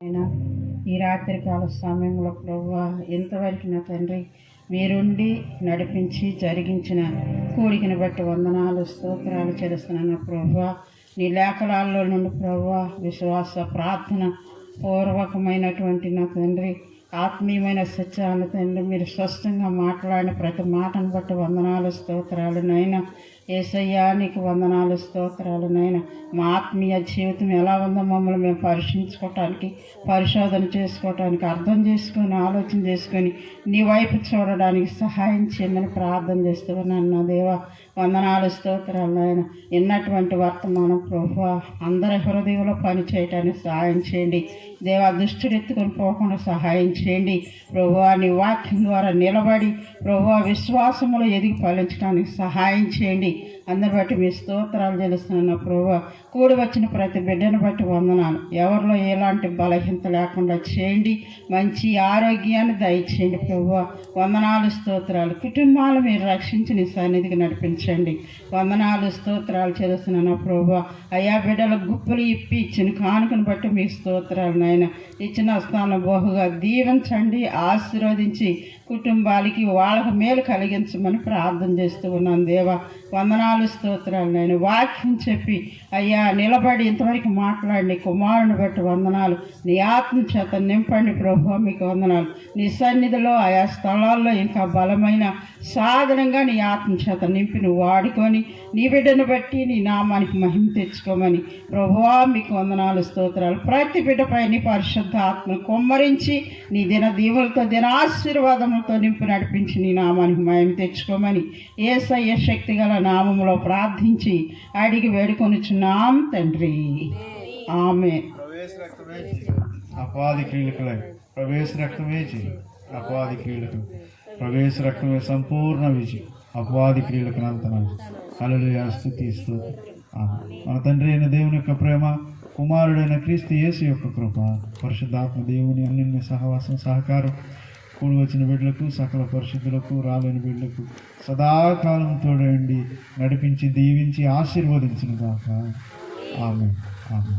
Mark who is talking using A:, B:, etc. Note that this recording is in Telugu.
A: అయినా ఈ రాత్రికాల సమయంలో ప్రభు ఇంతవరకు నా తండ్రి మీరుండి నడిపించి జరిగించిన కూడికని బట్టి వందనాలు స్తోత్రాలు చేస్తున్నాను ప్రభు నీ లేఖనాల్లో నుండి ప్రభు విశ్వాస ప్రార్థన పూర్వకమైనటువంటి నా తండ్రి ఆత్మీయమైన సత్యాలు తండ్రి మీరు స్పష్టంగా మాట్లాడిన ప్రతి మాటను బట్టి వందనాలు స్తోత్రాలు. నైనా ఏసయ్యా నీకు వందనాలు స్తోత్రాలు నాయన. మా ఆత్మీయ జీవితం ఎలా ఉందో మమ్మల్ని మేము పరీక్షించుకోవటానికి పరిశోధన చేసుకోవటానికి అర్థం చేసుకొని ఆలోచన చేసుకొని నీ వైపు చూడడానికి సహాయం చేయమని ప్రార్థన చేస్తూ ఉన్నాను నా దేవ. వందనాలు స్తోత్రాలు నాయన. విన్నటువంటి వర్తమానం ప్రభు అందరి హృదయంలో పని చేయటానికి సహాయం చేయండి. దేవ దుష్టుడు ఎత్తుకొని పోకుండా సహాయం చేయండి. ప్రభు నీ వాక్యం ద్వారా నిలబడి ప్రభు విశ్వాసములో ఎదిగి ఫలించడానికి సహాయం చేయండి. అందరి బట్టి మీ స్తోత్రాలు తెలుస్తున్నాను ప్రభు కూడి వచ్చిన ప్రతి బిడ్డను బట్టి వందనాలు. ఎవరిలో ఎలాంటి బలహీనత లేకుండా చేయండి. మంచి ఆరోగ్యాన్ని దయచేయండి ప్రభు. వందనాలు స్తోత్రాలు. కుటుంబాలు మీరు రక్షించి నీ సన్నిధికి నడిపించండి. వందనాలు స్తోత్రాలు చేస్తున్నాను ప్రభు. అయా బిడ్డల గుప్పులు ఇప్పి ఇచ్చిన కానుకను బట్టి మీ స్తోత్రాలు నాయన. ఇచ్చిన స్థానం బహుగా దీవించండి ఆశీర్వదించి కుటుంబాలకి వాళ్ళకు మేలు కలిగించమని ప్రార్థన చేస్తూ ఉన్నాను దేవా. వందనాలు స్తోత్రాలు. నేను వాక్యం చెప్పి అయ్యా నిలబడి ఇంతవరకు మాట్లాడి కుమారుని బట్టి వందనాలు. నీ ఆత్మ చేత నింపండి ప్రభు మీకు వందనాలు. నీ సన్నిధిలో ఆయా స్థలాల్లో ఇంకా బలమైన సాధనంగా నీ ఆత్మ చేత నింపి నువ్వు వాడుకొని నీ బిడ్డను బట్టి నీ నామానికి మహిమ తెచ్చుకోమని ప్రభువా మీకు వందనాలు స్తోత్రాలు. ప్రతి బిడ్డపై నీ పరిశుద్ధ ఆత్మను కొమ్మరించి నీ దిన దీవులతో దిన ఆశీర్వాదములతో నింపి నడిపించి నీ నామానికి మహిమ తెచ్చుకోమని ఏసయ్య శక్తి గల నామములో ప్రార్థించి అడిగి వేడుకొనిచున్నాం తండ్రి. ఆమె.
B: ప్రవేశ అపాది క్రియలకులై ప్రవేశ రక్తమే చేయి. అపవాది క్రియలకు ప్రవేశ రక్తమే సంపూర్ణ విజయం అపవాది క్రియలకు నంతన అలలుయా స్థుతి స్తోత్రం. మన తండ్రి అయిన దేవుని యొక్క ప్రేమ కుమారుడైన క్రీస్తు యేసు యొక్క కృప పరిశుద్ధాత్మ దేవుని అన్నింటి సహవాసం సహకారం కూడి వచ్చిన బిడ్డలకు సకల పరిశుద్ధులకు రాలేని బిడ్డలకు సదాకాలం తోడండి నడిపించి దీవించి ఆశీర్వదించిన దాకా ఆమె ఆమె